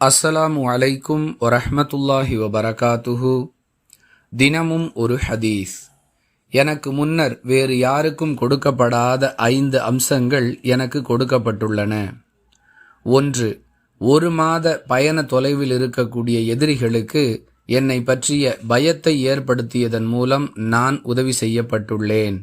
அஸ்ஸலாமு அலைக்கும் வரஹ்மத்துல்லாஹி வபரகாத்துஹு. தினமும் ஒரு ஹதீஸ். எனக்கு முன்னர் வேறு யாருக்கும் கொடுக்கப்படாத ஐந்து அம்சங்கள் எனக்கு கொடுக்கப்பட்டுள்ளன. ஒன்று ஒரு மாத பயண தொலைவில் இருக்கக்கூடிய எதிரிகளுக்கு என்னை பற்றிய பயத்தை ஏற்படுத்தியதன் மூலம் நான் உதவி செய்யப்பட்டுள்ளேன்.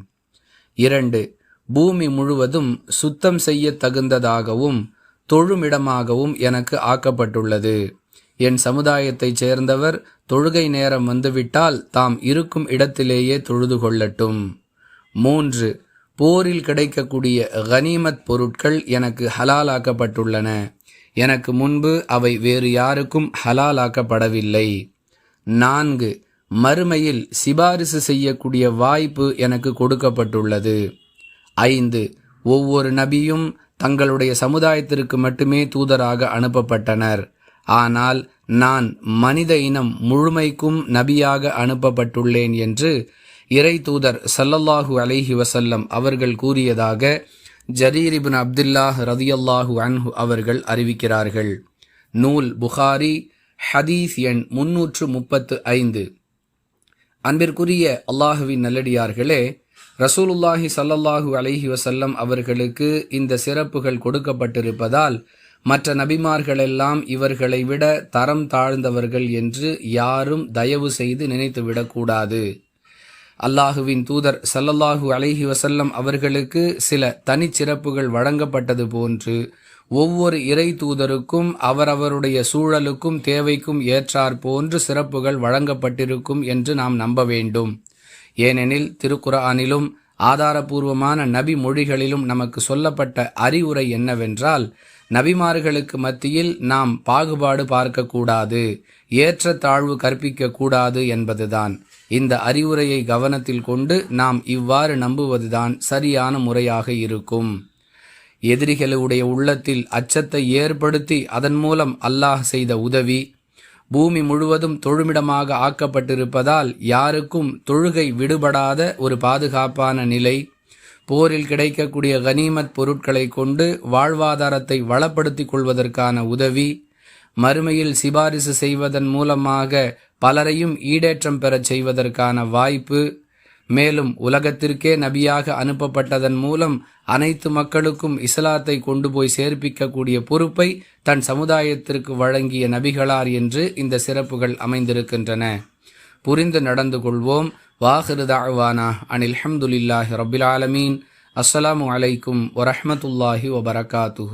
இரண்டு பூமி முழுவதும் சுத்தம் செய்ய தகுந்ததாகவும் தொழுமிடமாகவும் எனக்கு ஆக்கப்பட்டுள்ளது. என் சமுதாயத்தைச் சேர்ந்தவர் தொழுகை நேரம் வந்துவிட்டால் தாம் இருக்கும் இடத்திலேயே தொழுது கொள்ளட்டும். மூன்று போரில் கிடைக்கக்கூடிய கனிமத் பொருட்கள் எனக்கு ஹலாலாக்கப்பட்டுள்ளன. எனக்கு முன்பு அவை வேறு யாருக்கும் ஹலாலாக்கப்படவில்லை. நான்கு மறுமையில் சிபாரிசு செய்யக்கூடிய வாய்ப்பு எனக்கு கொடுக்கப்பட்டுள்ளது. ஐந்து ஒவ்வொரு நபியும் தங்களுடைய சமுதாயத்திற்கு மட்டுமே தூதராக அனுப்பப்பட்டனர். ஆனால் நான் மனித இனம் முழுமைக்கும் நபியாக அனுப்பப்பட்டுள்ளேன் என்று இறை தூதர் சல்லல்லாஹு அலைஹி வசல்லம் அவர்கள் கூறியதாக ஜரீர் இபின் அப்துல்லாஹ் ரதியல்லாஹு அன்ஹு அவர்கள் அறிவிக்கிறார்கள். நூல் புகாரி ஹதீஸ் எண் முன்னூற்று முப்பத்து ஐந்து. அன்பிற்குரிய அல்லாஹுவின் நல்லடியார்களே ரசூலுல்லாஹி சல்லல்லாஹு அலஹி வசல்லம் அவர்களுக்கு இந்த சிறப்புகள் கொடுக்கப்பட்டிருப்பதால் மற்ற நபிமார்களெல்லாம் இவர்களை விட தரம் தாழ்ந்தவர்கள் என்று யாரும் தயவு செய்து நினைத்துவிடக்கூடாது அல்லாஹுவின் தூதர் சல்லல்லாஹு அலஹி வசல்லம் அவர்களுக்கு சில தனிச்சிறப்புகள் வழங்கப்பட்டது போன்று ஒவ்வொரு இறை தூதருக்கும் அவரவருடைய சூழலுக்கும் தேவைக்கும் ஏற்றார் போன்று சிறப்புகள் வழங்கப்பட்டிருக்கும் என்று நாம் நம்ப வேண்டும். ஏனெனில் திருக்குரானிலும் ஆதாரபூர்வமான நபி மொழிகளிலும் நமக்கு சொல்லப்பட்ட அறிவுரை என்னவென்றால் நபிமார்களுக்கு மத்தியில் நாம் பாகுபாடு பார்க்கக்கூடாது ஏற்ற தாழ்வு என்பதுதான். இந்த அறிவுரையை கவனத்தில் கொண்டு நாம் இவ்வாறு நம்புவதுதான் சரியான முறையாக இருக்கும். எதிரிகளுடைய உள்ளத்தில் அச்சத்தை ஏற்படுத்தி அதன் மூலம் அல்லாஹ் செய்த உதவி பூமி முழுவதும் தொழுமிடமாக ஆக்கப்பட்டிருப்பதால் யாருக்கும் தொழுகை விடுபடாத ஒரு பாதுகாப்பான நிலை. போரில் கிடைக்கக்கூடிய கனிமத் பொருட்களை கொண்டு வாழ்வாதாரத்தை வளப்படுத்திக் கொள்வதற்கான உதவி. மறுமையில் சிபாரிசு செய்வதன் மூலமாக பலரையும் ஈடேற்றம் பெறச் செய்வதற்கான வாய்ப்பு. மேலும் உலகத்திற்கே நபியாக அனுப்பப்பட்டதன் மூலம் அனைத்து மக்களுக்கும் இஸ்லாத்தை கொண்டு போய் சேர்ப்பிக்கக்கூடிய பொறுப்பை தன் சமுதாயத்திற்கு வழங்கிய நபிகளார் என்று இந்த சிறப்புகள் அமைந்திருக்கின்றன. புரிந்து நடந்து கொள்வோம். வாஹிருதாவானா அனில் ஹம்துலில்லாஹி ரபில் ஆலமீன். அஸ்ஸலாமு அலைக்கும் வரஹமத்துல்லாஹி வபரகாத்துஹு.